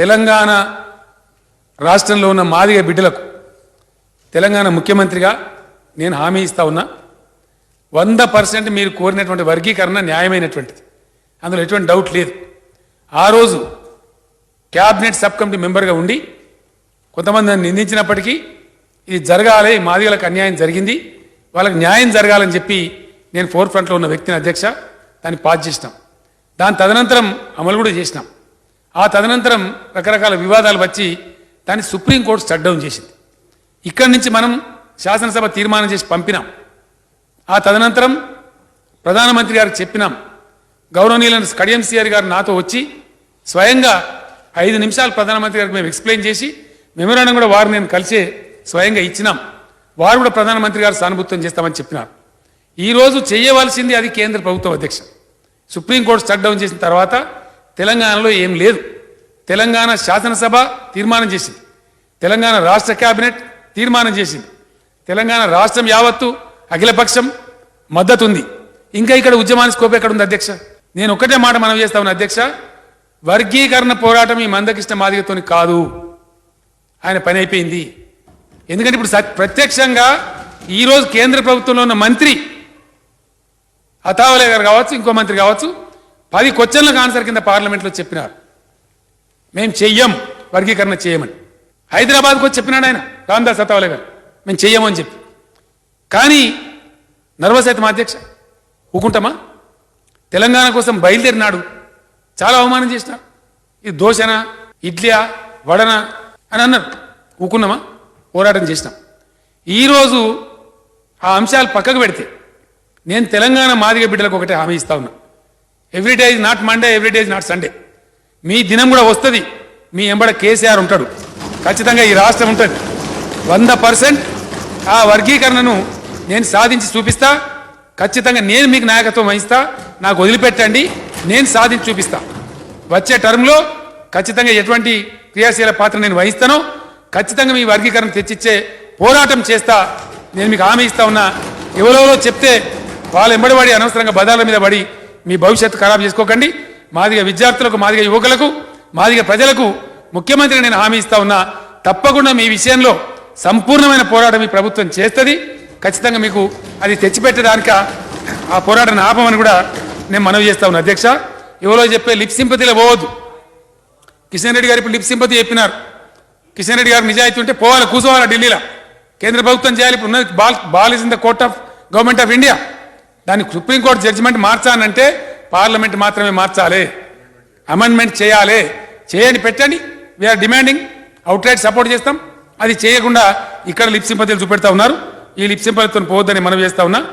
తెలంగాణ రాష్ట్రంలో ఉన్న మాదిగ బిడ్డలకు తెలంగాణ ముఖ్యమంత్రిగా నేను హామీ ఇస్తా ఉన్నా వంద పర్సెంట్ మీరు కోరినటువంటి వర్గీకరణ న్యాయమైనటువంటిది. అందులో ఎటువంటి డౌట్ లేదు. ఆ రోజు క్యాబినెట్ సబ్ కమిటీ మెంబర్గా ఉండి కొంతమంది నన్ను నిందించినప్పటికీ ఇది జరగాలి మాదిగలకు అన్యాయం జరిగింది వాళ్ళకి న్యాయం జరగాలని చెప్పి నేను ఫోర్ ఫ్రంట్లో ఉన్న వ్యక్తిని అధ్యక్ష దాన్ని పాస్ చేసినాం. దాని తదనంతరం అమలు కూడా చేసినాం. ఆ తదనంతరం రకరకాల వివాదాలు వచ్చి దాన్ని సుప్రీంకోర్టు స్టడ్ డౌన్ చేసింది. ఇక్కడి నుంచి మనం శాసనసభ తీర్మానం చేసి పంపినాం. ఆ తదనంతరం ప్రధానమంత్రి గారికి చెప్పినాం. గౌరవనీయులైన కడియం సిఆర్ గారు నాతో వచ్చి స్వయంగా ఐదు నిమిషాలు ప్రధానమంత్రి గారికి మేము ఎక్స్ప్లెయిన్ చేసి మెమోరాండం కూడా వారు నేను కలిసే స్వయంగా ఇచ్చినాం. వారు కూడా ప్రధానమంత్రి గారు సానుభూతం చేస్తామని చెప్పినారు. ఈరోజు చేయవలసింది అది కేంద్ర ప్రభుత్వం అధ్యక్ష సుప్రీంకోర్టు స్టక్ డౌన్ చేసిన తర్వాత తెలంగాణలో ఏం లేదు. తెలంగాణ శాసనసభ తీర్మానం చేసింది. తెలంగాణ రాష్ట్ర కేబినెట్ తీర్మానం చేసింది. తెలంగాణ రాష్ట్రం యావత్తు అఖిలపక్షం మద్దతు ఉంది ఇంకా ఇక్కడ ఉద్యమానికి స్కోప్ ఎక్కడ ఉంది అధ్యక్ష? నేను ఒకటే మాట మనం చేస్తా ఉన్నా అధ్యక్ష వర్గీకరణ పోరాటం ఈ మందకృష్ణ మాదిగతో కాదు. ఆయన పని అయిపోయింది. ఎందుకంటే ఇప్పుడు సత్- ప్రత్యక్షంగా ఈరోజు కేంద్ర ప్రభుత్వంలో ఉన్న మంత్రి అతావలే గారు కావచ్చు ఇంకో మంత్రి కావచ్చు పది క్వశ్చన్లకు ఆన్సర్ కింద పార్లమెంట్లో చెప్పినారు. మేము చెయ్యం వర్గీకరణ చేయమని. హైదరాబాద్కు వచ్చి చెప్పినాడు ఆయన రామ్దాస్ అతావలే గారు. మేము చెయ్యమని చెప్పి. కానీ నర్వస్ అయితే మా అధ్యక్ష ఊకుంటామా? తెలంగాణ కోసం బయలుదేరినాడు. చాలా అవమానం చేసినారు. ఇది దోశనా ఇడ్లియా వడనా అని అన్నారు. ఊకున్నామా పోరాటం చేసినాం. ఈరోజు ఆ అంశాలు పక్కకు పెడితే నేను తెలంగాణ మాదిగ బిడ్డలకు ఒకటే హామీ ఇస్తా ఉన్నా. Every day is not Monday every day is not Sunday మీ దినం కూడా వస్తుంది. మీ ఎంబడ కేసీఆర్ ఉంటాడు. ఖచ్చితంగా ఈ రాష్ట్రం ఉంటుంది. వంద పర్సెంట్ ఆ వర్గీకరణను నేను సాధించి చూపిస్తా. ఖచ్చితంగా నేను మీకు నాయకత్వం వహిస్తా. నాకు వదిలిపెట్టండి. నేను సాధించి చూపిస్తా. వచ్చే టర్మ్లో ఖచ్చితంగా ఎటువంటి క్రియాశీల పాత్ర నేను వహిస్తానో ఖచ్చితంగా మీ వర్గీకరణ తెచ్చిచ్చే పోరాటం చేస్తా. నేను మీకు హామీ ఇస్తా ఉన్నా. ఎవరెవరో చెప్తే వాళ్ళు ఎంబడి పడి అనవసరంగా బదాల మీద పడి మీ భవిష్యత్తు ఖరాబ్ చేసుకోకండి. మాదిగ విద్యార్థులకు మాదిగ యువకులకు మాదిగ ప్రజలకు ముఖ్యమంత్రి నేను హామీ ఇస్తా ఉన్నా తప్పకుండా మీ విషయంలో సంపూర్ణమైన పోరాటం ఈ ప్రభుత్వం చేస్తుంది. ఖచ్చితంగా మీకు అది తెచ్చిపెట్టడానిక ఆ పోరాటాన్ని ఆపమని కూడా నేను మనవి చేస్తా ఉన్నా. అధ్యక్ష ఎవరో చెప్పే లిప్ సింపతిలో పోవద్దు. కిషన్ రెడ్డి గారు ఇప్పుడు లిప్ సింపతి చెప్పినారు. కిషన్ రెడ్డి గారు నిజాయితీ ఉంటే పోవాలి కూర్చోవాలి ఢిల్లీలో. కేంద్ర ప్రభుత్వం చేయాలి ఇప్పుడు ఉన్నది ball ball is in the court of government of India. దాన్ని సుప్రీంకోర్టు జడ్జిమెంట్ మార్చానంటే పార్లమెంట్ మాత్రమే మార్చాలి. అమెండ్మెంట్ చేయాలి. చేయని పెట్టండి. We are demanding outright support చేస్తాం. అది చేయకుండా ఇక్కడ లిప్సింపతిలు చూపెడతా ఉన్నారు. ఈ లిప్సింపతితో పోవద్దని మనం చేస్తా ఉన్నా.